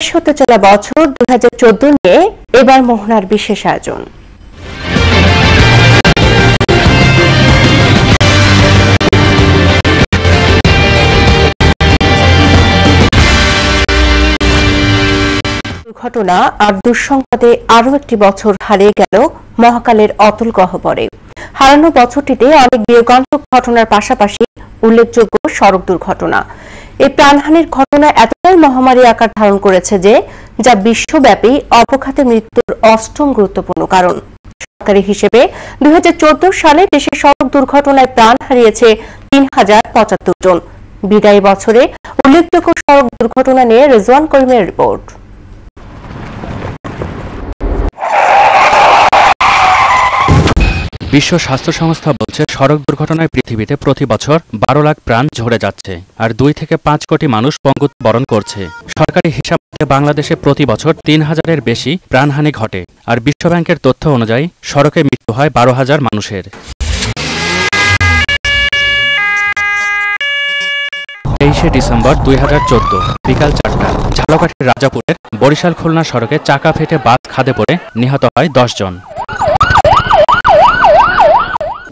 শেষ হতে চলা বছর দুই নিয়ে এবার মোহনার বিশেষ আয়োজন। দুর্ঘটনা আর দুঃসংবাদে আরও একটি বছর হারিয়ে গেল মহাকালের অতুল গহ্বরে। হারানো বছরটিতে অনেক বিয়োগান্তক ঘটনার পাশাপাশি উল্লেখযোগ্য সড়ক দুর্ঘটনা। এই প্রাণহানির ঘটনা এতটাই মহামারী আকার ধারণ করেছে যে, যা বিশ্বব্যাপী অপঘাতে মৃত্যুর অষ্টম গুরুত্বপূর্ণ কারণ। সরকারি হিসেবে দুই হাজার চোদ্দ সালে দেশে সড়ক দুর্ঘটনায় প্রাণ হারিয়েছে তিন হাজার পঁচাত্তর জন। বিদায়ী বছরে উল্লেখযোগ্য সড়ক দুর্ঘটনা নিয়ে রেজওয়ান করিমের রিপোর্ট। বিশ্ব স্বাস্থ্য সংস্থা বলছে, সড়ক দুর্ঘটনায় পৃথিবীতে প্রতি বছর বারো লাখ প্রাণ ঝরে যাচ্ছে আর দুই থেকে পাঁচ কোটি মানুষ পঙ্গুত্ব বরণ করছে। সরকারি হিসাব বাংলাদেশে প্রতি বছর তিন হাজারের বেশি প্রাণহানি ঘটে আর বিশ্বব্যাংকের তথ্য অনুযায়ী সড়কে মৃত্যু হয় বারো হাজার মানুষের। তেইশে ডিসেম্বর দুই হাজার চোদ্দ, বিকাল চারটা, ঝালকাঠির রাজাপুরের বরিশাল খুলনা সড়কে চাকা ফেটে বাস খাদে পড়ে নিহত হয় দশ জন।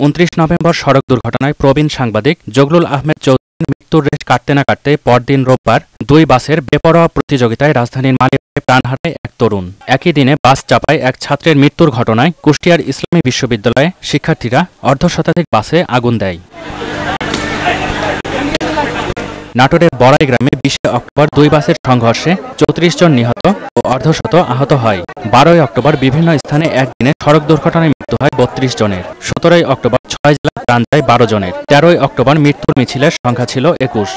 উনত্রিশ নভেম্বর সড়ক দুর্ঘটনায় প্রবীণ সাংবাদিক জগলুল আহমেদ চৌধুরীর মৃত্যুর রেশ কাটতে না কাটতে পরদিন রোববার দুই বাসের বেপরোয়া প্রতিযোগিতায় রাজধানীর মালিক প্রাণ হারায় এক তরুণ। একই দিনে বাস চাপায় এক ছাত্রের মৃত্যুর ঘটনায় কুষ্টিয়ার ইসলামী বিশ্ববিদ্যালয়ে শিক্ষার্থীরা অর্ধশতাধিক বাসে আগুন দেয়। নাটোরের বড়াই গ্রামে বিশে অক্টোবর দুই বাসের সংঘর্ষে চৌত্রিশ জন নিহত ও অর্ধশত আহত হয়। বারোই অক্টোবর বিভিন্ন স্থানে একদিনে সড়ক দুর্ঘটনায় মৃত্যু হয় বত্রিশ জনের। সতেরোই অক্টোবর ছয় জেলায় প্রাণ যায় বারো জনের। তেরোই অক্টোবর মৃত্যুর মিছিলের সংখ্যা ছিল একুশ।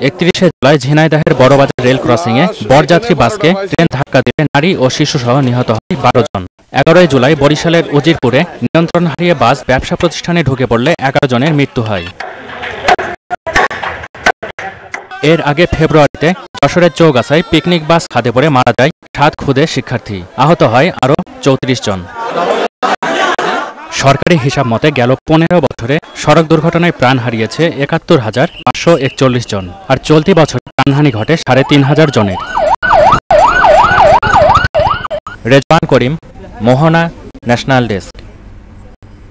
একত্রিশে জুলাই ঝিনাইদহের বড়বাজার রেল ক্রসিংয়ে বরযাত্রী বাসকে ট্রেন ধাক্কা দিলে নারী ও শিশুসহ নিহত হয় বারো জন। এগারোই জুলাই বরিশালের উজিরপুরে নিয়ন্ত্রণ হারিয়ে বাস ব্যবসা প্রতিষ্ঠানে ঢুকে পড়লে এগারো জনের মৃত্যু হয়। এর আগে ফেব্রুয়ারিতে যশোরের চৌগাছায় পিকনিক বাস খাদে পড়ে মারা যায় সাত খুদে শিক্ষার্থী। আহত হয় আরও চৌত্রিশ জন। সরকারি হিসাব মতে গেল পনেরো বছরে সড়ক দুর্ঘটনায় প্রাণ হারিয়েছে একাত্তর হাজার পাঁচশো একচল্লিশ জন, আর চলতি বছর প্রাণহানি ঘটে সাড়ে তিন হাজার জনের। Rezwan Karim, Mohona national desk.